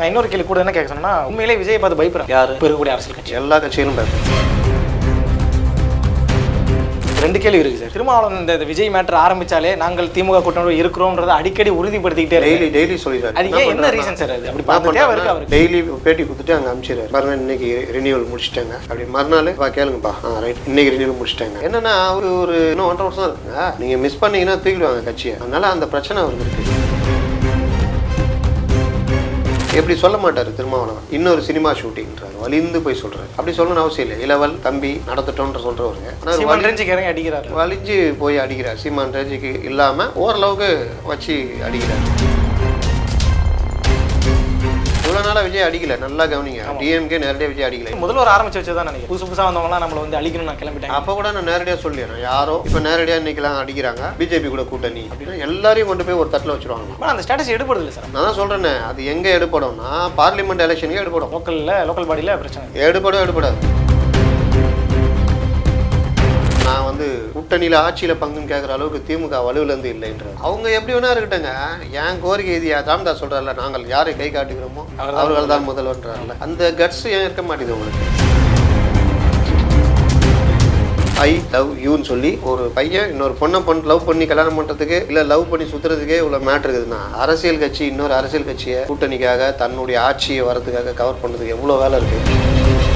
நான் இன்னொரு கேள்வி கூட என்ன கேட்க சொன்னா உண்மையிலே விஜய் பார்த்து பயப்படுறேன் யாரு? இருக்கக்கூடிய அரசியல் கட்சி. எல்லா கட்சியிலும் ரெண்டு கேள்வி இருக்கு சார். திருமாவளவன் இந்த விஜய் மேட்டர் ஆரம்பிச்சாலே நாங்கள் திமுக கூட்டணி இருக்கிறோம்ன்றதை அடிக்கடி உறுதிப்படுத்திக்கிட்டே டெய்லி டெய்லி சொல்லிடுறாரு அது ஏன் என்ன ரீசன் சார் அது? அப்படி பார்த்து தேவை இருக்கு அவருக்கு டெய்லி பேட்டி கொடுத்துட்டு அங்கே அனுப்பிச்சிடுறாரு மறுநாள் இன்னைக்கு ரினியூவல் முடிச்சிட்டாங்க. அப்படி மறுநாள் பா கேளுங்கப்பா. ஆ ரைட் இன்னைக்கு ரினியூவல் முடிச்சிட்டாங்க. என்னன்னா அவரு ஒரு இன்னும் ஒன்றரை வருஷம் இருக்குங்க நீங்க மிஸ் பண்ணீங்கன்னா தூக்கிடுவாங்க கட்சியை. அதனால அந்த பிரச்சனை அவருக்கு இருக்கு. எப்படி சொல்ல மாட்டாரு திருமாவளவன்? இன்னொரு சினிமா ஷூட்டிங்ன்றாரு. வலிந்து போய் சொல்றாரு. அப்படி சொல்லணும்னு அவசியம் இல்லை. இளவல் தம்பி நடத்தட்டோன்ற ரேஞ்சுக்கு இறங்கி அடிக்கிறாரு. வலிஞ்சு போய் அடிக்கிறார். சீமான் ரேஜிக்கு இல்லாம ஓரளவுக்கு வச்சு அடிக்கிறார். இவ்வளோ நாளாக விஜய் அடிக்கல. நல்லா கவனிங்க. டிஎம்கே நேரடியாக விஜய் அடிக்கல. முதல்வர் ஆரம்பிச்சு வச்சதான் நினைக்கிறேன். புதுசு புதுசா வந்தவங்கலாம் நம்மள வந்து அழிக்கணும் நான் கிளம்பிட்டேன். அப்போ கூட நான் நேரடியாக சொல்லிடுறேன். யாரோ இப்போ நேரடியாக இன்னைக்கெல்லாம் அடிக்கிறாங்க. பிஜேபி கூட கூட்டணி அப்படின்னா எல்லாரையும் கொண்டு போய் ஒரு தட்டில் வச்சிருவாங்க. அந்த ஸ்டேட்டஸ் எடுப்படுது இல்லை சார் நான் தான் சொல்கிறேன்னே அது எங்கே எடுப்படும்னா பார்லிமெண்ட் எலெக்ஷனுக்கு எடுப்படும் லோக்கல்ல லோக்கல் பாடியில பிரச்சனை எடுபடும் எடுபடாது. வந்து கூட்டணியில் ஆட்சியில் பங்குன்னு கேட்குற அளவுக்கு திமுக வலுவிலேருந்து இல்லைன்றது அவங்க எப்படி வேணா இருக்கட்டுங்க என் கோரிக்கை இது ராம்தாஸ் சொல்கிறார்ல நாங்கள் யாரை கை காட்டுகிறோமோ அவர்கள் தான் முதல்வன்றார்ல. அந்த கட்ஸ் ஏன் இருக்க மாட்டேங்குது உங்களுக்கு? ஐ லவ் யூன்னு சொல்லி ஒரு பையன் இன்னொரு பொண்ணை பொண்ணு லவ் பண்ணி கல்யாணம் பண்ணுறதுக்கு இல்லை லவ் பண்ணி சுற்றுறதுக்கே இவ்வளோ மேட்ரு இருக்குதுன்னா அரசியல் கட்சி இன்னொரு அரசியல் கட்சியை கூட்டணிக்காக தன்னுடைய ஆட்சியை வரதுக்காக கவர் பண்ணுறதுக்கு எவ்வளோ வேலை இருக்குது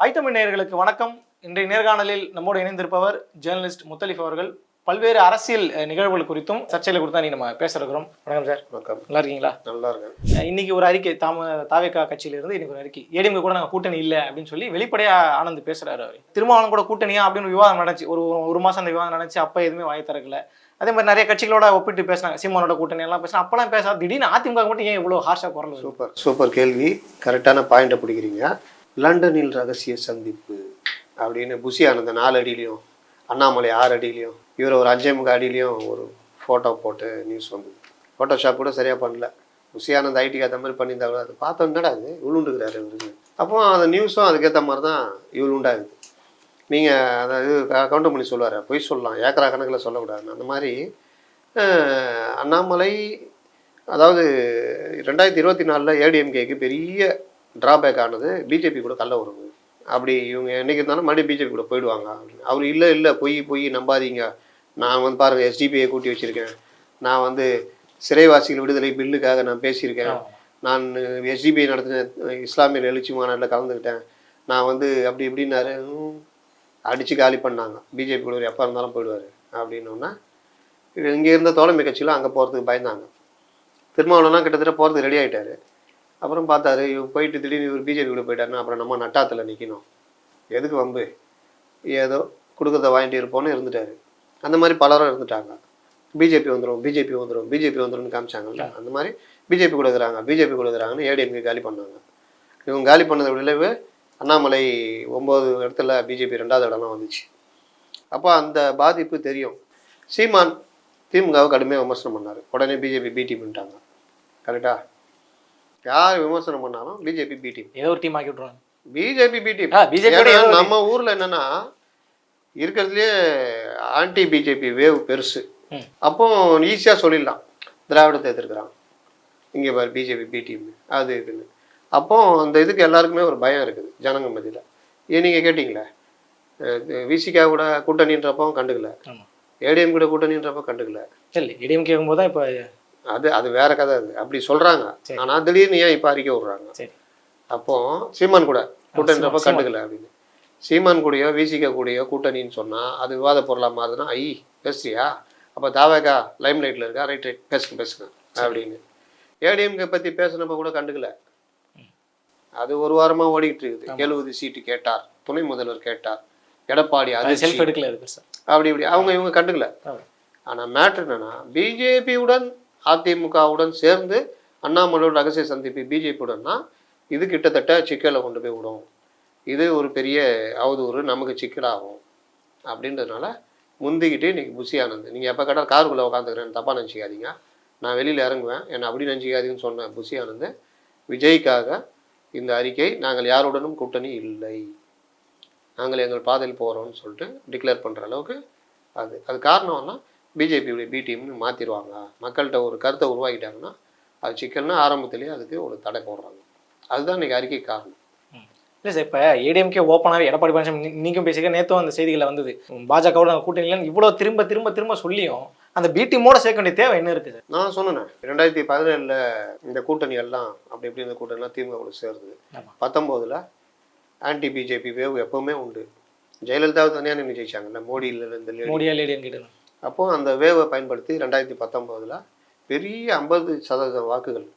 ஐத்தமிழ் நேயர்களுக்கு வணக்கம். இன்றைய நேர்காணலில் நம்மோடு இணைந்திருப்பவர் ஜேர்னலிஸ்ட் முத்தலிஃப் அவர்கள். பல்வேறு அரசியல் நிகழ்வுகள் குறித்தும் சர்ச்சையில் குறித்தும் நீ நம்ம பேச இருக்கிறோம். வணக்கம் சார். வணக்கம். நல்லா இருக்கீங்களா? நல்லா இருக்கேன். இன்னைக்கு ஒரு அறிக்கை தாம தாவேக்கா கட்சியிலிருந்து இன்னைக்கு ஒரு அறிக்கை. ஏடிஎம்கே கூட நாங்கள் கூட்டணி இல்லை அப்படின்னு சொல்லி வெளிப்படையா ஆனந்த் பேசுறாரு அவர். திருமாவளவன் கூட கூட்டணியா அப்படின்னு விவாதம் நடந்துச்சு. ஒரு ஒரு மாசம் அந்த விவாதம் நடந்துச்சு. அப்ப எதுவுமே வாய் திறக்கல. அதே மாதிரி நிறைய கட்சிகளோட ஒப்பிட்டு பேசினாங்க. சீமானோட கூட்டணி எல்லாம் பேசினா அப்பெல்லாம் பேச திடீர்னு அதிமுக மட்டும் ஏன் இவ்வளவு ஹார்ஷா குரல்? சூப்பர். சூப்பர் கேள்வி. கரெக்டான பாயிண்ட்டை பிடிக்கிறீங்க. லண்டனில் ரகசிய சந்திப்பு அப்படின்னு புசி ஆனந்த நாலு அடியிலையும் அண்ணாமலை ஆறு அடியிலையும் இவர் ஒரு அஞ்சே முக்கால் அடியிலையும் ஒரு ஃபோட்டோ போட்டு நியூஸ் வந்தது. ஃபோட்டோஷாப் கூட சரியாக பண்ணல. புசியானந்த ஐடிக்கு ஏற்ற மாதிரி பண்ணியிருந்தா அதை பார்த்தோன்னடா அது உளுண்டுக்கிறாரு இவருக்கு அப்போ அந்த நியூஸும் அதுக்கேற்ற மாதிரி தான் இவ்வளோண்டாகுது நீங்கள் அதாவது கவுண்டர் பண்ணி சொல்லுவார். பொய் சொல்லலாம். ஏக்கரா கணக்கில் சொல்லக்கூடாது. அந்த மாதிரி அண்ணாமலை அதாவது ரெண்டாயிரத்தி இருபத்தி நாலில் ஏடிஎம்கேக்கு பெரிய டிராபேக் ஆனது பிஜேபி கூட கள்ள உறவு அப்படி இவங்க என்னைக்கு இருந்தாலும் மறுபடியும் பிஜேபி கூட போயிடுவாங்க. அப்படின்னு அவர் இல்லை இல்லை பொய் பொய் நம்பாதீங்க. நான் வந்து பாருங்கள் எஸ்டிபிஐ கூட்டி வச்சுருக்கேன். நான் வந்து சிறைவாசிகள் விடுதலை பில்லுக்காக நான் பேசியிருக்கேன். நான் எஸ்டிபிஐ நடத்தின இஸ்லாமியர் எழுச்சி மாநாட்டில் கலந்துக்கிட்டேன். நான் வந்து அப்படி இப்படின்னாரு. அடித்து காலி பண்ணாங்க. பிஜேபி கூட எப்போ இருந்தாலும் போயிடுவார் அப்படின்னோன்னா இங்கே இருந்த தோழமை கட்சியில் அங்கே போகிறதுக்கு பயந்தாங்க. திருமாவளவன்லாம் கிட்டத்தட்ட போகிறதுக்கு ரெடி ஆகிட்டாரு அப்புறம் பார்த்தாரு இவர் போயிட்டு திடீர்னு இவர் பிஜேபி கூட போயிட்டாருன்னா அப்புறம் நம்ம நட்டாத்தில் நிற்கணும் எதுக்கு வம்பு? ஏதோ கொடுக்கறத வாங்கிட்டு இருப்போம்னு இருந்துட்டாரு. அந்த மாதிரி பலரும் இருந்துட்டாங்க. பிஜேபி வந்துடும் பிஜேபி வந்துடும் பிஜேபி வந்துடும்னு காமிச்சாங்கல்ல அந்த மாதிரி பிஜேபி கொடுக்குறாங்க பிஜேபி கொடுக்குறாங்கன்னு ஏடிஎம்கே காலி பண்ணாங்க. இவங்க காலி பண்ணது விளைவு அண்ணாமலை ஒம்பது இடத்துல பிஜேபி ரெண்டாவது இடம்லாம் வந்துச்சு. அப்போ அந்த பாதிப்பு தெரியும். சீமான் திமுகவை கடுமையாக விமர்சனம் பண்ணார். உடனே பிஜேபி பி பண்ணிட்டாங்க கரெக்டாக யார் விமர்சனம் பண்ணாலும் பிஜேபி பி டீம் ஏதோ ஒரு டீம் ஆக்கி விட்ருவாங்க பிஜேபி பி டீம் ஒரு நம்ம ஊர்ல என்னன்னா இருக்கிறதுலே ஆன்டி பிஜேபி வேவ் பெருசு. அப்போ ஈஸியா சொல்லிடலாம். திராவிடத்தை எதிர்க்கிறான் இங்கே பாரு பிஜேபி பி டீம் அது இதுன்னு. அப்போ அந்த இதுக்கு எல்லாருக்குமே ஒரு பயம் இருக்குது ஜனங்க மத்தியில். ஏன் நீங்கள் கேட்டிங்களே? விசிகா கூட கூட்டணின்றப்போ கண்டுக்கல. ஏடிஎம் கூட கூட்டணின்றப்போ கண்டுக்கல. இல்லை இடிஎம் கேட்கும்போது தான் இப்போ அது அது வேற கதை அது. அப்படி சொல்றாங்க. ஆனா திடீர்னு ஏன் இப்போ அறிக்கை விடுறாங்க? அப்போ சீமான் கூட கூட்டணின்றப்ப சீமான். கண்டுக்கல அப்படின்னு. சீமான் கூடயோ விசிக கூடயோ கூட்டணின்னு சொன்னா அது விவாத பொருளா மாறுதுன்னா ஐ பேசுறியா? அப்ப தாவேகா லைம் லைட்ல இருக்கா? ரைட் ரைட் பேசுங்க பேசுங்க அப்படின்னு. ஏடிஎம்கே பத்தி பேசுனப்ப கூட கண்டுக்கல. அது ஒரு வாரமா ஓடிக்கிட்டு இருக்குது. எழுபது சீட்டு கேட்டார். துணை முதல்வர் கேட்டார். எடப்பாடி அப்படி இப்படி. அவங்க இவங்க கண்டுக்கல. ஆனா மேட்ரு என்னன்னா பிஜேபியுடன் அதிமுகவுடன் சேர்ந்து அண்ணாமலையோட ரகசிய சந்திப்பு பிஜேபியுடன்னா இது கிட்டத்தட்ட சிக்கலை கொண்டு போய் விடும். இது ஒரு பெரிய அவதூறு நமக்கு சிக்கலாகும். அப்படின்றதுனால முந்திக்கிட்டு இன்றைக்கி புசி ஆனந்த். நீங்கள் எப்போ கேட்டால் காருக்குள்ளே உட்காந்துக்கிறேன் தப்பாக நினச்சிக்காதீங்க. நான் வெளியில் இறங்குவேன். என்னை அப்படி நினச்சிக்காதீங்கன்னு சொன்ன புசி ஆனந்த் விஜய்க்காக இந்த அறிக்கை நாங்கள் யாருடனும் கூட்டணி இல்லை. நாங்கள் எங்கள் பாதையில் போகிறோம்னு சொல்லிட்டு டிக்ளேர் பண்ணுற அளவுக்கு அது. அது காரணம்னா பிஜேபியுடைய பி டீம்னு மாற்றிடுவாங்க மக்கள்கிட்ட ஒரு கருத்தை உருவாக்கிட்டாங்கன்னா அது சிக்கல்னா ஆரம்பத்திலேயே அதுக்கு ஒரு தடை போடுறாங்க. அதுதான் இன்னைக்கு அறிக்கை காரணம். இல்லை சார் இப்போ ஏடிஎம்கே ஓப்பனாகவே எடப்பாடி பழனிசாமி நீங்க பேசிக்க நேற்றும் அந்த செய்திகளில் வந்தது. பாஜகவோட கூட்டணி இவ்வளோ திரும்ப திரும்ப திரும்ப சொல்லியும் அந்த பி டீமோட சேர்க்க வேண்டிய தேவை என்ன இருக்குது நான் சொன்னேன் ரெண்டாயிரத்தி பதினேழில் இந்த கூட்டணி எல்லாம் அப்படி இப்படி இந்த கூட்டணிலாம் திமுக கூட சேருது. பத்தொம்போதில் ஆன்டி பிஜேபி வேவ் எப்பவுமே உண்டு. ஜெயலலிதாவை தனியாக நின்று ஜெயிச்சாங்கல்ல மோடியில் இந்த lady. மோடியா லேடியன் கேட்டு அப்போது அந்த வேவை பயன்படுத்தி ரெண்டாயிரத்தி பத்தொம்போதில் பெரிய ஐம்பது சதவீதம் வாக்குகள்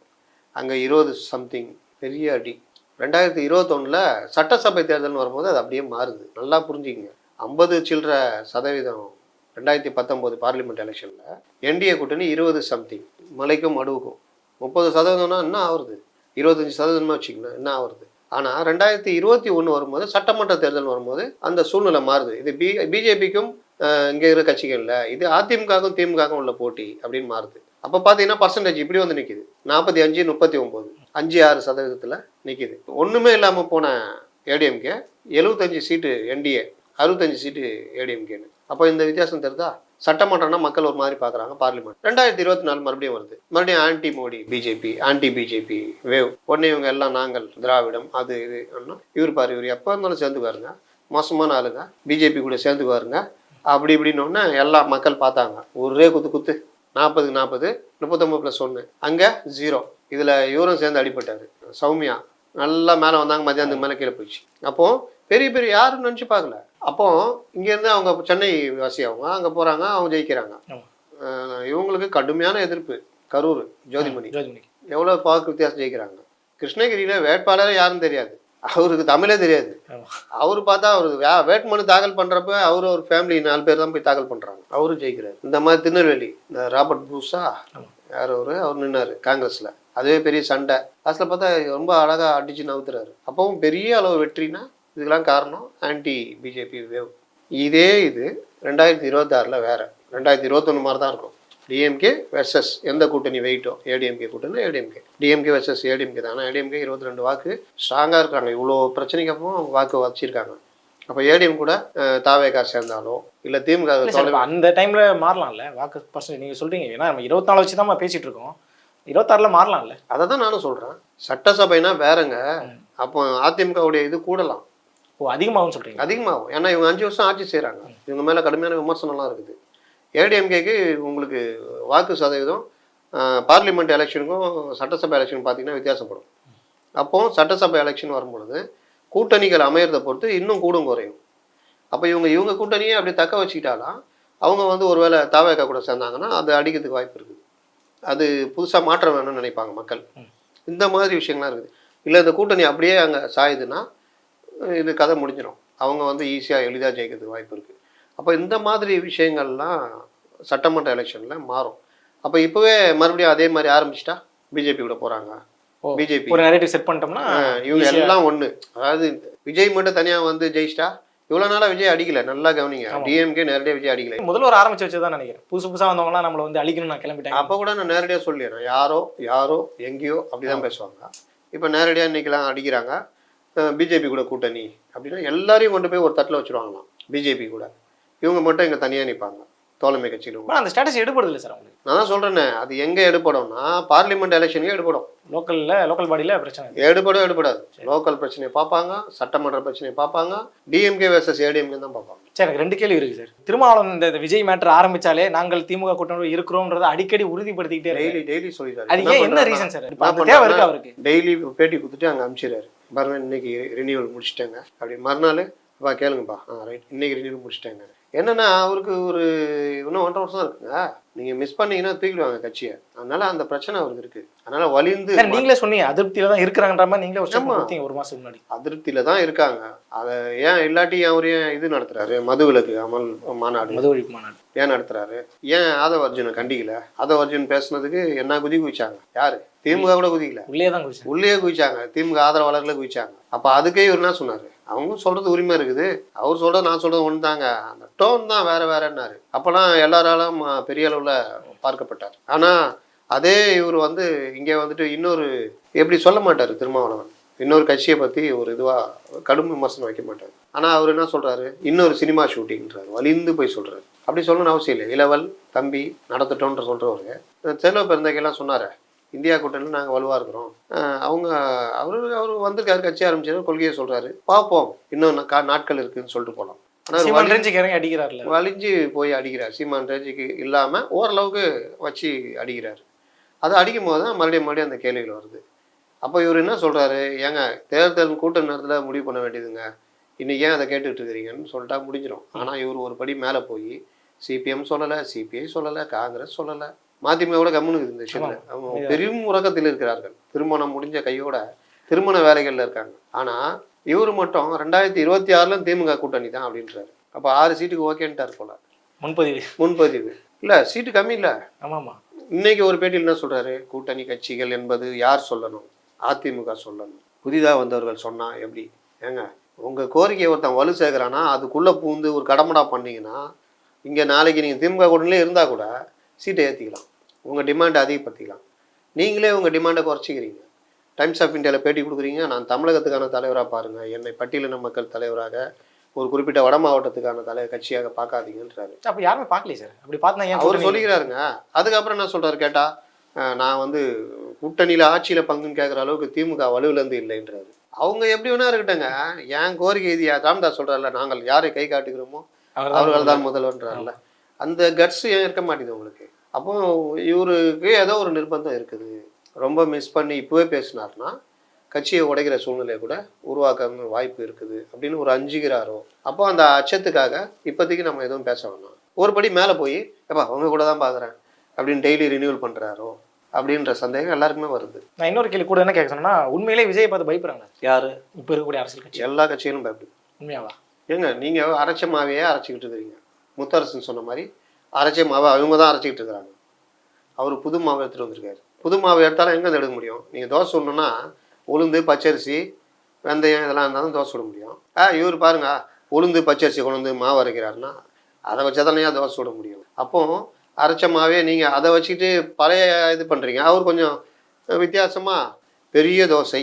அங்கே இருபது சம்திங் பெரிய அடி. ரெண்டாயிரத்தி இருபத்தொன்னில் சட்டசபை தேர்தல்னு வரும்போது அது அப்படியே மாறுது. நல்லா புரிஞ்சுக்கிங்க. ஐம்பது சில்லற சதவீதம் ரெண்டாயிரத்தி பத்தொம்போது பார்லிமெண்ட் எலெக்ஷனில் என்டிஏ கூட்டணி இருபது சம்திங் மலைக்கும் மடுவுக்கும். முப்பது சதவீதம்னா என்ன ஆகுறது இருபத்தஞ்சி சதவீதமாக வச்சுக்கணும் என்ன ஆகுறது ஆனால் ரெண்டாயிரத்தி இருபத்தி ஒன்று வரும்போது சட்டமன்ற தேர்தல் வரும்போது அந்த சூழ்நிலை மாறுது. இது பி பிஜேபிக்கும் இங்கே இருக்கிற கட்சிகள் இல்லை இது அதிமுகவும் திமுகவும் உள்ள போட்டி அப்படின்னு மாறுது. அப்போ பார்த்தீங்கன்னா பர்சன்டேஜ் இப்படி வந்து நிற்கிது நாற்பத்தி அஞ்சு முப்பத்தி ஒம்பது. அஞ்சு ஆறு சதவீதத்தில் நிற்கிது ஒன்றுமே இல்லாமல் போன ஏடிஎம்கே எழுபத்தஞ்சு சீட்டு என்டிஏ அறுபத்தஞ்சு சீட்டு ஏடிஎம்கேன்னு. அப்போ இந்த வித்தியாசம் தெரிதா? சட்டமன்றம்னா மக்கள் ஒரு மாதிரி பார்க்குறாங்க பார்லிமெண்ட். ரெண்டாயிரத்தி இருபத்தி நாலு மறுபடியும் வருது. மறுபடியும் anti Modi BJP anti BJP wave உடனே இவங்க எல்லாம் நாங்கள் திராவிடம் அது இது இவர் பாரு இவர் எப்போ இருந்தாலும் சேர்ந்துக்குவாருங்க. மோசமான ஆளுங்க. பிஜேபி கூட சேர்ந்துக்குவாருங்க. அப்படி இப்படின்னொன்னே எல்லா மக்கள் பார்த்தாங்க. ஒரே குத்து குத்து நாற்பதுக்கு நாற்பது முப்பத்தொம்பது ப்ளஸ் ஒன்று அங்கே ஜீரோ இதில் இவரும் சேர்ந்து அடிபட்டார். சௌமியா நல்லா மேலே வந்தாங்க மத்தியானத்துக்கு மேலே கீழே போயிடுச்சு. அப்போது பெரிய பெரிய யாரும் நினச்சி பார்க்கல. அப்போ இங்கேருந்து அவங்க சென்னை வாசி அவங்க அங்கே போகிறாங்க அவங்க ஜெயிக்கிறாங்க. இவங்களுக்கு கடுமையான எதிர்ப்பு. கரூர் ஜோதிமணி. ஜோதிமணி எவ்வளோ வாக்கு வித்தியாசம் ஜெயிக்கிறாங்க. கிருஷ்ணகிரியில் வேட்பாளரே யாரும் தெரியாது. அவருக்கு தமிழே தெரியாது. அவர் பார்த்தா அவர் வே- வேட்புமனு தாக்கல் பண்றப்ப அவரு ஒரு ஃபேமிலி நாலு பேர் தான் போய் தாக்கல் பண்றாங்க. அவரும் ஜெயிக்கிறார். இந்த மாதிரி திருநெல்வேலி இந்த ராபர்ட் ஆமா. யார் அவரு? அவர் நின்னாரு காங்கிரஸ்ல. அதுவே பெரிய சண்டை. லாஸ்ட்ல பார்த்தா ரொம்ப அழகா அடிச்சு நவுத்துறாரு. அப்பவும் பெரிய அளவு வெற்றினா இதுக்கெல்லாம் காரணம் ஆன்டி பிஜேபி வேவ் இதே இது ரெண்டாயிரத்தி இருபத்தாறுல வேற. ரெண்டாயிரத்தி இருபத்தொன்னு மாதிரி தான் இருக்கும். டிஎம்கே வெர்சஸ் எந்த கூட்டணி வெயிட்டோ ஏடிஎம்கே கூட்டணி ஏடிஎம்கே டிஎம்கே வெர்சஸ் ஏடிஎம்கே தான். ஆனால் ஏடிஎம்கே இருபத்தி ரெண்டு வாக்கு ஸ்ட்ராங்காக இருக்காங்க. இவ்வளோ பிரச்சனைக்கு அப்புறம் அவங்க வாக்கு வச்சிருக்காங்க. அப்போ ஏடிஎம் கூட தாவேகா சேர்ந்தாலோ இல்லை திமுக அந்த டைம்ல மாறலாம்ல. வாக்கு பர்சன்ட் நீங்க சொல்றீங்க. ஏன்னா நம்ம இருபத்தி நாலு வச்சு தான் பேசிட்டு இருக்கோம். இருபத்தாறுல மாறலாம்ல. அதை தான் நானும் சொல்கிறேன் சட்டசபைனா வேறங்க. அப்போ அதிமுகவுடைய இது கூடலாம். ஓ அதிகமாகும் சொல்றீங்க. அதிகமாகும். ஏன்னா இவங்க அஞ்சு வருஷம் ஆட்சி செய்கிறாங்க இவங்க மேலே கடுமையான விமர்சனம்லாம் இருக்குது. ஏடிஎம்கேக்கு உங்களுக்கு வாக்கு சதவீதம் பார்லிமெண்ட் எலெக்ஷனுக்கும் சட்டசபை எலெக்ஷன் பார்த்தீங்கன்னா வித்தியாசப்படும். அப்போ சட்டசபை எலெக்ஷன் வரும்பொழுது கூட்டணிகள் அமையறதை பொறுத்து இன்னும் கூடும் குறையும். அப்போ இவங்க இவங்க கூட்டணியே அப்படி தக்க வச்சுக்கிட்டாலாம் அவங்க வந்து ஒருவேளை தாவேக்கா கூட சேர்ந்தாங்கன்னா அது அடிக்கிறதுக்கு வாய்ப்பு இருக்குது. அது புதுசாக மாற்றம் வேணும்னு நினைப்பாங்க மக்கள். இந்த மாதிரி விஷயங்கள்லாம் இருக்குது. இல்லை இந்த கூட்டணி அப்படியே அங்கே சாயுதுன்னா இது கதை முடிஞ்சிடும் அவங்க வந்து ஈஸியாக எளிதாக ஜெயிக்கிறதுக்கு வாய்ப்பு இருக்குது அப்போ இந்த மாதிரி விஷயங்கள்லாம் சட்டமன்ற எலெக்ஷனில் மாறும். அப்போ இப்போவே மறுபடியும் அதே மாதிரி ஆரம்பிச்சிட்டா பிஜேபி கூட போகிறாங்க பிஜேபி. ஒரு நரேட்டிவ் செட் பண்ணிட்டோம்னா இவங்க எல்லாம் ஒன்று அதாவது விஜய் மட்டும் தனியாக வந்து ஜெயிச்சிட்டா இவ்வளோ நாளாக விஜய் அடிக்கல நல்லா கவனிங்க. டிஎம்கே நேரடியாக விஜய் அடிக்கல. முதல்வர் ஆரம்பிச்சு வச்சதான் நினைக்கிறேன். புதுசு புதுசா வந்தவங்கலாம் நம்மள வந்து அழிக்கணும் நான் கிளம்பிட்டேன். அப்போ கூட நான் நேரடியாக சொல்லிடுறேன். யாரோ யாரோ எங்கேயோ அப்படி தான் பேசுவாங்க. இப்போ நேரடியாக இன்னைக்கெல்லாம் அடிக்கிறாங்க. பிஜேபி கூட கூட்டணி அப்படின்னா எல்லாரையும் கொண்டு போய் ஒரு தட்டில் வச்சுருவாங்களாம். பிஜேபி கூட. இவங்க மட்டும் இங்கே தனியாக நிற்பாங்க தோழமை கட்சியில் அந்த ஸ்டேட்டஸ் எடுபடுது இல்லை சார் அவங்களுக்கு. நான் தான் சொல்கிறேனே அது எங்கே எடுபடும்னா பார்லிமெண்ட் எலெக்ஷனுக்கு எடுபடும். லோக்கல்ல லோக்கல் பாடியில பிரச்சனை. எடுபடும் எடுபடாது. லோக்கல் பிரச்சனையை பார்ப்பாங்க சட்டமன்ற பிரச்சனையை பார்ப்பாங்க டிஎம்கே versus ஏடிஎம்கே தான் பார்ப்பாங்க. சரி எனக்கு ரெண்டு கேள்வி இருக்கு சார். திருமாவளவன் இந்த விஜய் மேட்டர் ஆரம்பிச்சாலே நாங்கள் திமுக கூட்டணி இருக்கிறோம்ன்றதை அடிக்கடி உறுதிப்படுத்திக்கிட்டே டெய்லி டெய்லி சொல்லிடுறாரு அது ஏன் என்ன ரீசன் சார்? தேவை இருக்கு அவருக்கு? டெய்லி பேட்டி கொடுத்துட்டு அங்கே அனுப்பிச்சிடுறாரு பாருங்க இன்னைக்கு ரினியூவல் முடிச்சிட்டேங்க. அப்படி மறுநாள் பா கேளுங்கப்பா. ஆ ரைட் இன்னைக்கு ரினியூவல் முடிச்சிட்டேங்க. என்னன்னா அவருக்கு ஒரு இன்னும் ஒன்றரை வருஷம் இருக்குங்க. நீங்கள் மிஸ் பண்ணீங்கன்னா தூக்கிடுவாங்க கட்சியை. அதனால அந்த பிரச்சனை அவருக்கு இருக்கு. அதனால வலிந்து நீங்களே சொன்னீங்க அதிருப்தியில தான் இருக்கிறாங்கன்ற மாதிரி நீங்களே ஒரு ஒரு மாசம் முன்னாடி. அதிருப்தியில தான் இருக்காங்க. அதை ஏன் இல்லாட்டி அவர் ஏன் இது நடத்துறாரு? மதுவிலக்கு அமல் மாநாடு. மது ஒழிப்பு மாநாடு. ஏன் நடத்துறாரு? ஏன் ஆதவ அர்ஜுனை கண்டிக்கல? ஆதவ அர்ஜுன் பேசுனதுக்கு என்ன குதி குதிச்சாங்க யாரு? திமுக கூட குதிக்கல. உள்ளே தான் உள்ளே குதிச்சாங்க திமுக ஆதரவாளர்களை குதிச்சாங்க அப்ப அதுக்கே இவர் என்ன சொன்னாரு? அவங்க சொல்றது உரிமை இருக்குது. அவர் சொல்றது நான் சொல்றது ஒன்று தாங்க அந்த டோன் தான் வேற வேறன்னாரு. அப்பெல்லாம் எல்லாராலும் பெரிய அளவுல பார்க்கப்பட்டார். ஆனா அதே இவர் வந்து இங்கே வந்துட்டு இன்னொரு எப்படி சொல்ல மாட்டார் திருமாவளவன்? இன்னொரு கட்சியை பற்றி ஒரு இதுவாக கடும் விமர்சனம் வைக்க மாட்டார். ஆனால் அவர் என்ன சொல்கிறாரு இன்னொரு சினிமா ஷூட்டிங்ன்றாரு. வலிந்து போய் சொல்கிறாரு அப்படி சொல்லணும்னு அவசியம் இல்லை. இளவல் தம்பி நடத்தட்டோன்ற சொல்கிறவரு செல்வ பெருந்தகையெல்லாம் சொன்னார். இந்தியா கூட்டணியில் நாங்கள் வலுவாக இருக்கிறோம். அவங்க அவர் அவர் வந்திருக்காரு கட்சி ஆரம்பிச்சாரு கொள்கையை சொல்கிறாரு பார்ப்போம். இன்னும் கா- நாட்கள் இருக்குன்னு சொல்லிட்டு போகலாம் சீமான் ரேஞ்சுக்கு இறங்கி அடிக்கிறார்ல. வலிஞ்சு போய் அடிக்கிறார். சீமான் ரேஜுக்கு இல்லாமல் ஓரளவுக்கு வச்சு அடிக்கிறார். அது அடிக்கும் போது தான் மறுபடியும் மறுபடியும் அந்த கேள்விகள் வருது. அப்போ இவர் என்ன சொல்கிறாரு ஏங்க தேர்தல் கூட்ட நேரத்தில் முடிவு பண்ண வேண்டியதுங்க. இன்னைக்கு ஏன் அதை கேட்டுட்டு இருக்கிறீங்கன்னு சொல்லிட்டா முடிஞ்சிடும் ஆனால் இவர் ஒரு படி மேலே போய் சிபிஎம் சொல்லலை சிபிஐ சொல்லலை காங்கிரஸ் சொல்லலை. மதிமுகவோட கம்முனு இருக்குது இந்த விஷயத்தில். அவங்க பெரும் உறக்கத்தில் இருக்கிறார்கள். திருமணம் முடிஞ்ச கையோட திருமண வேலைகளில் இருக்காங்க. ஆனால் இவர் மட்டும் ரெண்டாயிரத்தி இருபத்தி ஆறுல திமுக கூட்டணி தான் அப்படின்றாரு. அப்போ ஆறு சீட்டுக்கு ஓகேன்ட்டார் போல. முன்பதிவு. முன்பதிவு. இல்லை சீட்டு கம்மி இல்லை. ஆமாமா. இன்னைக்கு ஒரு பேட்டியில் என்ன சொல்றாரு? கூட்டணி கட்சிகள் என்பது யார் சொல்லணும்? அதிமுக சொல்லணும். புதிதாக வந்தவர்கள் சொன்னா எப்படி? ஏங்க உங்க கோரிக்கையை ஒருத்தன் வலு சேர்க்குறான்னா அதுக்குள்ள பூந்து ஒரு கடமடா பண்ணீங்கன்னா இங்க நாளைக்கு நீங்க திமுக கூட்டணியிலே இருந்தா கூட சீட்டை ஏற்றிக்கலாம் உங்க டிமாண்டை அதிகப்படுத்திக்கலாம். நீங்களே உங்க டிமாண்டை குறைச்சிக்கிறீங்க. டைம்ஸ் ஆஃப் இந்தியாவில் பேட்டி கொடுக்குறீங்க. நான் தமிழகத்துக்கான தலைவராக பாருங்க. என்னை பட்டியலின மக்கள் தலைவராக ஒரு குறிப்பிட்ட வட மாவட்டத்துக்கான தலை கட்சியாக பார்க்காதீங்கன்றாரு. அப்ப யாருமே பார்க்கலையே சார்? அப்படி பார்த்தா அவர் சொல்லிக்கிறாருங்க. அதுக்கப்புறம் என்ன சொல்றாரு கேட்டா அஹ் நான் வந்து கூட்டணியில ஆட்சியில பங்குன்னு கேட்குற அளவுக்கு திமுக வலுவில இருந்து இல்லைன்றாரு. அவங்க எப்படி வேணா இருக்கட்டுங்க என் கோரிக்கை இது? ராம்தாஸ் சொல்றாருல நாங்கள் யாரை கை காட்டுகிறோமோ அவர்கள் தான் முதல்வன்றாருல அந்த கட்ஸ் ஏன் இருக்க மாட்டேங்குது உங்களுக்கு? அப்போ இவருக்கு ஏதோ ஒரு நிர்பந்தம் இருக்குது. ரொம்ப மிஸ் பண்ணி இப்போவே பேசினார்னா கட்சியை உடைக்கிற சூழ்நிலை கூட உருவாக்க வாய்ப்பு இருக்குது அப்படின்னு ஒரு அஞ்சுகிறாரோ. அப்போ அந்த அச்சத்துக்காக இப்போதைக்கு நம்ம எதுவும் பேச வேணாம். ஒரு படி மேலே போய் எப்பா அவங்க கூட தான் பார்க்குறேன் அப்படின்னு டெய்லி ரினியூவல் பண்ணுறாரோ அப்படின்ற சந்தேகம் எல்லாருக்குமே வருது. நான் இன்னொரு கேள்வி கூட என்ன கேட்க சொன்னா உண்மையிலே விஜய் பார்த்து பயப்படுறாங்க யாரு? இப்ப இருக்கக்கூடிய அரசியல் கட்சி. எல்லா கட்சிகளும் பயப்படுது. உண்மையாவா? ஏங்க நீங்கள் அரைச்ச மாவையே அரைச்சிக்கிட்டு இருக்கிறீங்க. முத்தரசன் சொன்ன மாதிரி அரைச்ச மாவை அவங்க தான் அரைச்சிக்கிட்டு இருக்கிறாங்க. அவர் புது மாவை எடுத்துகிட்டு வந்திருக்காரு. புது மாவு எடுத்தாலும் எங்கே எடுக்க முடியும்? நீங்கள் தோசை சுடணும்னா உளுந்து பச்சரிசி வெந்தயம் இதெல்லாம் இருந்தாலும் தோசை சுட முடியும். ஆ இவர் பாருங்க உளுந்து பச்சரிசி கொண்டு வந்து மாவு அரைக்கிறாருன்னா அதை வச்சா தானே தோசை சுட முடியும்? அப்போ அரைச்ச மாவே நீங்கள் அதை வச்சுக்கிட்டு பழைய இது பண்ணுறீங்க அவர் கொஞ்சம் வித்தியாசமாக பெரிய தோசை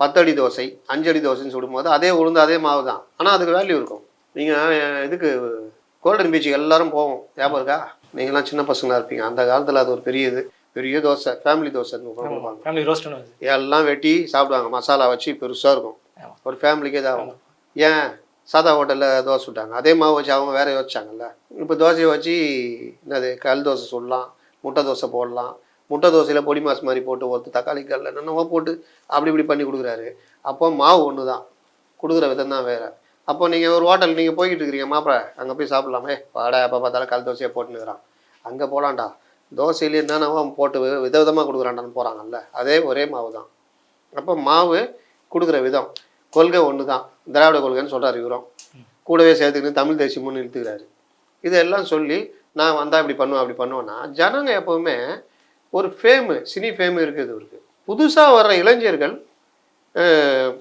பத்தடி தோசை அஞ்சடி தோசைன்னு சுடும்போது அதே உளுந்து அதே மாவு தான். ஆனால் அதுக்கு வேல்யூ இருக்கும். நீங்கள் இதுக்கு கோல்டன் பீச்சுக்கு எல்லாரும் போவோம். ஞாபகம் இருக்கா? நீங்களாம் சின்ன பசங்களாக இருப்பீங்க. அந்த காலத்தில் அது ஒரு பெரிய இது. பெரிய தோசை ஃபேமிலி தோசை கொடுப்பாங்க ஃபேமிலி ரோஸ்ட் வருது எல்லாம் வெட்டி சாப்பிடுவாங்க. மசாலா வச்சு பெருசாக இருக்கும். ஒரு ஃபேமிலிக்கே இதாகும் ஏன்? சாதா ஹோட்டலில் தோசை சுட்டாங்க. அதே மாவு வச்சு அவங்க வேற யோசிச்சாங்கல்ல. இப்போ தோசையை வச்சு என்னது கல் தோசை சுடலாம் முட்டை தோசை போடலாம். முட்டை தோசையில் பொடி மாசு மாதிரி போட்டு ஒருத்தர் தக்காளி கல்ல என்னென்னவோ போட்டு அப்படி இப்படி பண்ணி கொடுக்குறாரு. அப்போ மாவு ஒன்று தான் கொடுக்குற விதம் தான் வேறு. அப்போ நீங்கள் ஒரு ஹோட்டல் நீங்கள் போய்கிட்டு இருக்கிறீங்க மாப்பிள்ள அங்கே போய் சாப்பிடலாமே. வாடா எப்போ பார்த்தாலும் கல் தோசையை போட்டுனுக்குறான் அங்கே போகலான்டா தோசையிலே என்னென்னவோ போட்டு விதவிதமாக கொடுக்குறான்டான்னு போகிறாங்கல்ல அதே ஒரே மாவு தான் அப்போ மாவு கொடுக்குற விதம். கொள்கை ஒன்று தான் திராவிட கொள்கைன்னு சொல்கிறார் இவரும். கூடவே சேர்த்துக்கிட்டு தமிழ் தேசியம்னு இழுத்துக்கிறாரு. இதெல்லாம் சொல்லி நான் வந்தால் இப்படி பண்ணுவேன் அப்படி பண்ணுவேன்னா ஜனங்க எப்போவுமே ஒரு ஃபேமு சினி ஃபேமு இருக்குது இவருக்கு. புதுசாக வர்ற இளைஞர்கள்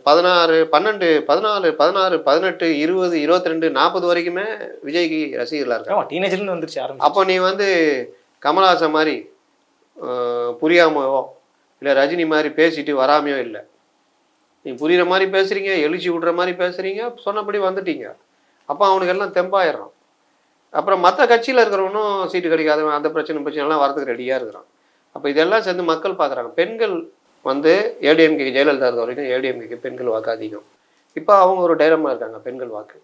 பதினாறு பன்னெண்டு பதினாலு பதினாறு பதினெட்டு இருபது இருபத்தி ரெண்டு நாற்பது வரைக்குமே விஜய்க்கு ரசிகர்களாக இருக்காங்க. ஆமா டீனேஜ்ல வந்துருச்சு அப்போ நீ வந்து கமலஹாசன் மாதிரி புரியாமையோ இல்லை ரஜினி மாதிரி பேசிட்டு வராமையோ இல்லை. நீ புரிகிற மாதிரி பேசுகிறீங்க எழுச்சி விடுற மாதிரி பேசுகிறீங்க சொன்னபடி வந்துட்டீங்க. அப்போ அவனுக்கு எல்லாம் தெம்பாயிடுறான். அப்புறம் மற்ற கட்சியில் இருக்கிறவனும் சீட்டு கிடைக்காதவன் அந்த பிரச்சனை பிரச்சனைலாம் வரதுக்கு ரெடியாக இருக்கிறான். அப்போ இதெல்லாம் சேர்ந்து மக்கள் பார்க்குறாங்க. பெண்கள் வந்து ஏடிஎம்கே ஜெயலலிதா இருக்க வரைக்கும் ஏடிஎம்கேக்கு பெண்கள் வாக்கு அதிகம். இப்போ அவங்க ஒரு டைரமா இருக்காங்க பெண்கள் வாக்கு.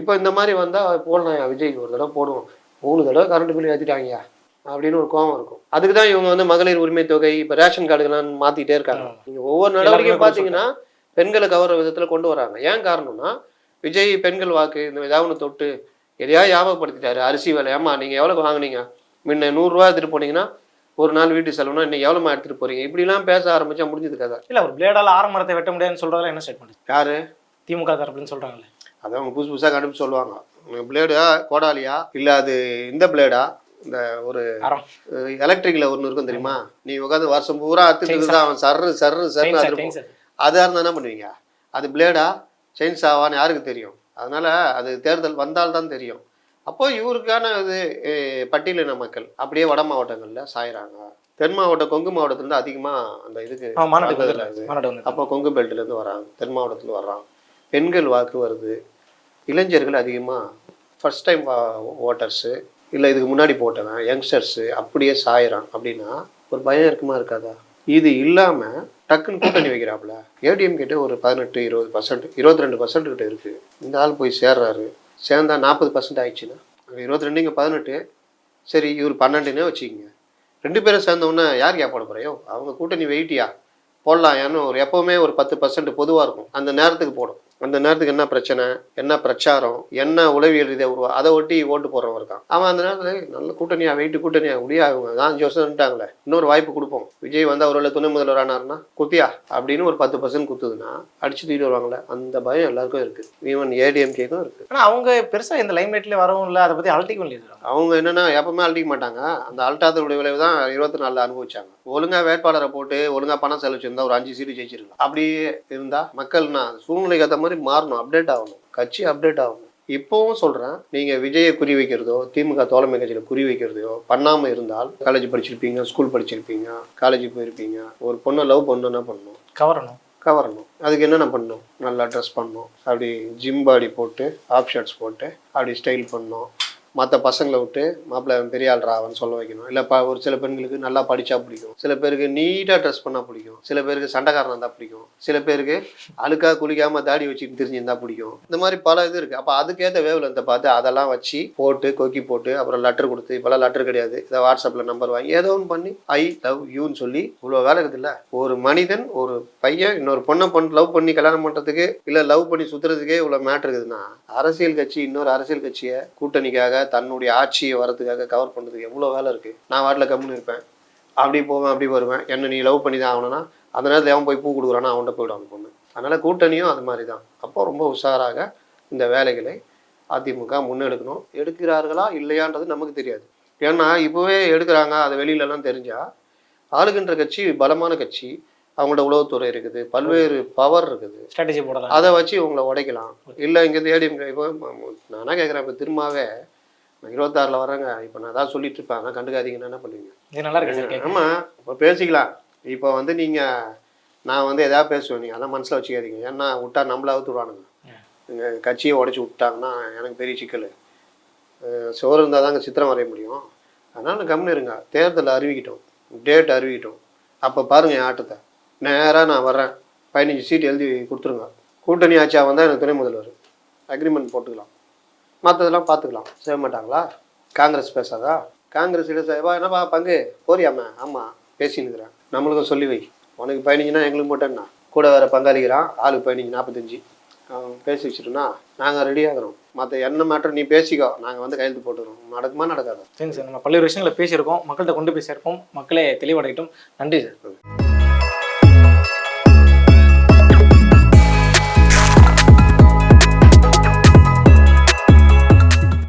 இப்போ இந்த மாதிரி வந்தால் போடலாம் விஜய்க்கு ஒரு தடவை போடுவோம். மூணு தடவை கரண்ட் பில் ஏற்றிட்டாங்கயா அப்படின்னு ஒரு கோவம் இருக்கும். அதுக்கு தான் இவங்க வந்து மகளிர் உரிமை தொகை இப்போ ரேஷன் கார்டுகள்லாம் மாற்றிட்டே இருக்காங்க. ஆமா. நீங்கள் ஒவ்வொரு நடவடிக்கையும் பார்த்தீங்கன்னா பெண்களை கவர்ற விதத்தில் கொண்டு வராங்க. ஏன் காரணம்னா விஜய் பெண்கள் வாக்கு இந்த ஏதாவது ஒன்று தொட்டு எதையாவது ஞாபகப்படுத்திட்டாரு? அரிசி விலை. ஏமா நீங்கள் எவ்வளோ வாங்குனீங்க? முன்ன நூறுரூவா எடுத்துகிட்டு போனீங்கன்னா ஒரு நாள் வீட்டு செலவுனா இன்னைக்கு எவ்வளோமா எடுத்துகிட்டு போறீங்க? இப்படிலாம் பேச ஆரம்பிச்சா முடிஞ்சது கதை. இல்ல ஒரு பிளேடால ஆரம்பரத்தை வெட்ட முடியாதுன்னு சொல்றதுல என்ன ஸ்டேட்மெண்ட் யாரு? திமுக தரப்புன்னு சொல்றாங்கல்ல அதை அவங்க புதுசு புதுசாக கண்டுபிடிச்சு சொல்லுவாங்க. பிளேடா கோடாலியா? இல்லை அது இந்த பிளேடா இந்த ஒரு ஆரம் எலக்ட்ரிக்கில் ஒன்று இருக்கும் தெரியுமா? நீ உட்காந்து வருஷம் பூரா அத்துட்டு அவன் சர்ரு சர்ரு சர்னு அது. அதாக இருந்தால் என்ன பண்ணுவீங்க? அது பிளேடா செயின் சாவான்னு யாருக்கு தெரியும்? அதனால அது தேர்தல் வந்தால்தான் தெரியும். அப்போ இவருக்கான இது பட்டியலின மக்கள் அப்படியே வட மாவட்டங்களில் சாயிறாங்க. தென் மாவட்டம் கொங்கு மாவட்டத்துலேருந்து அதிகமாக அந்த இதுக்கு அப்போ கொங்கு பெல்ட்லேருந்து வராங்க. தென் மாவட்டத்துலேருந்து வர்றாங்க. பெண்கள் வாக்கு வருது. இளைஞர்கள் அதிகமாக ஃபர்ஸ்ட் டைம் ஓட்டர்ஸு இல்லை இதுக்கு முன்னாடி போட்டவன் யங்ஸ்டர்ஸு அப்படியே சாயிறான் அப்படின்னா ஒரு பயம் இருக்குமா இருக்காதா? இது இல்லாமல் டக்குன்னு கூட்டணி வைக்கிறாப்புல. ஏடிஎம் கிட்ட ஒரு பதினெட்டு இருபது பர்சன்ட் இருபத்தி ரெண்டு பர்சன்ட் கிட்ட இருக்குது இந்த ஆள் போய் சேர்றாரு. சேர்ந்தா நாற்பது பர்சன்ட் ஆயிடுச்சுன்னா? இருபத்தி ரெண்டு இங்கே பதினெட்டு. சரி இவர் பன்னெண்டுன்னே வச்சுக்கோங்க. ரெண்டு பேரும் சேர்ந்தோன்னே யார் கேப்பாட போட போறையோ? அவங்க கூட்டணி வெயிட்டியா? போடலாம் ஏன்னா ஒரு எப்போவுமே ஒரு பத்து பர்சன்ட் பொதுவாக இருக்கும். அந்த நேரத்துக்கு போடும். அந்த நேரத்துக்கு என்ன பிரச்சனை? என்ன பிரச்சாரம்? என்ன உளவியல் ரீதியாக உருவா? அதை ஒட்டி ஓட்டு போடுறவன் இருக்கான். அவன் அந்த நேரத்தில் "ஏய், நல்ல கூட்டணியா வெயிட்டு கூட்டணியா முடியா அவங்க தான். நின்ட்டாங்களே இன்னொரு வாய்ப்பு கொடுப்போம். விஜய் வந்து அவரோட துணை முதல்வர் ஆனாருன்னா குத்தியா? அப்படின்னு ஒரு பத்து பர்சன்ட் குத்துதுன்னா அடிச்சு தூக்கிட்டு வருவாங்களே அந்த பயம் எல்லாருக்கும் இருக்கு. ஈவன் ஏடிஎம்கேக்கும் இருக்கு. ஆனா அவங்க பெருசா இந்த லைம் லைட்ல வரவும் இல்லை. அதை பத்தி அழட்டிக்கும் இல்லையா அவங்க என்னன்னா எப்பவுமே அழட்டிக்க மாட்டாங்க. அந்த அல்ட்டாதனுடைய விளைவு தான் இருபத்தி நாலில் அனுபவிச்சாங்க. ஒழுங்கா வேட்பாளரை போட்டு ஒழுங்கா பணம் செலவிச்சிருந்தா ஒரு அஞ்சு சீட்டு ஜெயிச்சிருக்கலாம். அப்படியே இருந்தா மக்கள்னா சூழ்நிலைக்கு ஏற்ற மாதிரி மாறணும் அப்டேட் ஆகணும். கட்சி அப்டேட் ஆகணும். இப்போவும் சொல்றேன் நீங்க விஜயை குறி வைக்கிறதோ திமுக தோழமை கட்சியில குறி வைக்கிறதையோ பண்ணாம இருந்தால் காலேஜ் படிச்சிருப்பீங்க ஸ்கூல் படிச்சிருப்பீங்க காலேஜ் போயிருப்பீங்க. ஒரு பொண்ணை லவ் பண்ணணும்னா பண்ணணும்? கவரணும். கவரணும். அதுக்கு என்னென்ன பண்ணணும்? நல்லா ட்ரெஸ் பண்ணணும். அப்படி ஜிம் பாடி போட்டு ஆஃப் ஷர்ட்ஸ் போட்டு அப்படி ஸ்டைல் பண்ணணும். மற்ற பசங்களை விட்டு மாப்பிள்ளை பெரிய ஆள்ரா அவன் சொல்ல வைக்கணும். இல்லை ப ஒரு சில பெண்களுக்கு நல்லா படித்தா பிடிக்கும். சில பேருக்கு நீட்டாக ட்ரெஸ் பண்ணால் பிடிக்கும். சில பேருக்கு சண்டைக்காரனாக இருந்தால் பிடிக்கும். சில பேருக்கு அழுக்காக குளிக்காமல் தாடி வச்சுட்டு தெரிஞ்சிருந்தா பிடிக்கும். இந்த மாதிரி பல இது இருக்குது அப்போ அதுக்கேற்ற வேவில் லென்த்தை பார்த்து அதெல்லாம் வச்சு போட்டு கொக்கி போட்டு அப்புறம் லெட்டர் கொடுத்து இப்போலாம் லெட்டர் கிடையாது. இதை வாட்ஸ்அப்பில் நம்பர் வாங்கி ஏதோ ஒன்று பண்ணி ஐ லவ் யூன்னு சொல்லி இவ்வளோ வேலை இருக்குதுல்ல? ஒரு மனிதன் ஒரு பையன் இன்னொரு பொண்ணை பண் லவ் பண்ணி கல்யாணம் பண்ணுறதுக்கு இல்லை லவ் பண்ணி சுற்றுறதுக்கே இவ்வளோ மேட்ரு இருக்குதுன்னா அரசியல் கட்சி இன்னொரு அரசியல் கட்சியை கூட்டணிக்காக தன்னுடைய ஆட்சியை வரதுக்காக கவர் பண்ணுறதுக்கு எவ்வளோ வேலை இருக்குது நான் வாட்டில் கம்முன்னு இருப்பேன். அப்படி போவேன் அப்படி வருவேன். என்ன நீ லவ் பண்ணி தான் ஆகணும்னா அந்த நேரத்தில் அவன் போய் பூ கொடுக்குறானா அவன்கிட்ட போய்டும் அந்த பொண்ணு. அதனால் கூட்டணியும் அது மாதிரி தான் அப்போ ரொம்ப உஷாராக இந்த வேலைகளை அதிமுக முன்னெடுக்கணும். எடுக்கிறார்களா இல்லையான்றது நமக்கு தெரியாது. ஏன்னா இப்போவே எடுக்கிறாங்க அது வெளியிலலாம் தெரிஞ்சா ஆளுகின்ற கட்சி பலமான கட்சி அவங்களோட உளவுத்துறை இருக்குது பல்வேறு பவர் இருக்குது. ஸ்ட்ராட்டஜி போடலாம். அதை வச்சு உங்களை உடைக்கலாம். இல்லை இங்கே ஏடிஎம் இப்போ நானா கேட்குறேன் இப்போ திரும்பவே இருபத்தாறில் வரேங்க இப்போ நான் தான் சொல்லிட்டு இருப்பேன் ஆனால் கண்டுக்காதீங்கன்னா என்ன பண்ணுவீங்க இது நல்லா இருக்கு ஆமாம் இப்போ பேசிக்கலாம். இப்போ வந்து நீங்கள் நான் வந்து எதாவது பேசுவேன். நீங்கள் அதான் மனசில் வச்சுக்காதீங்க. ஏன்னா விட்டா நம்மள அவுத்துருவானுங்க எங்கள் கட்சியை உடச்சி விட்டாங்கன்னா எனக்கு பெரிய சிக்கல். சோறு இருந்தால் தாங்க சித்திரம் வரைய முடியும். அதனால் கம்முன்னு இருங்க. தேர்தல் அறிவிக்கிட்டோம். டேட் அறிவிக்கிட்டோம். அப்போ பாருங்கள் என் ஆட்டத்தை. நேராக நான் வர்றேன். பதினஞ்சு சீட் எழுதி கொடுத்துருங்க. கூட்டணி ஆட்சியா வந்தால் எனக்கு துணை முதல்வர். அக்ரிமெண்ட் போட்டுக்கலாம். மற்றதெல்லாம் பார்த்துக்கலாம். செய்ய மாட்டாங்களா? காங்கிரஸ் பேசாதா? காங்கிரஸ் என்னப்பா பங்கு? போறியாம்மா. ஆமாம் பேசினுக்கிறேன் நம்மளுக்கும் சொல்லி வை. உனக்கு பதினஞ்சுனா எங்களுக்கு போட்டேன்னா. கூட வேற பங்காளிக்கிறான். ஆளுக்கு பதினஞ்சு நாற்பத்தஞ்சு அவன் பேசி வச்சுட்டோம்னா நாங்கள் ரெடி ஆகிறோம். மற்ற என்ன மேட்டர் நீ பேசிக்கோ நாங்கள் வந்து கையெழுத்து போட்டுக்கிறோம். நடக்குமா நடக்காதா? சரிங்க சார். நம்ம பல்வேறு விஷயங்களை பேசியிருக்கோம். மக்கள்கிட்ட கொண்டு போய் சேர்ப்போம். மக்களே தெளிவடையட்டும். நன்றி சார்.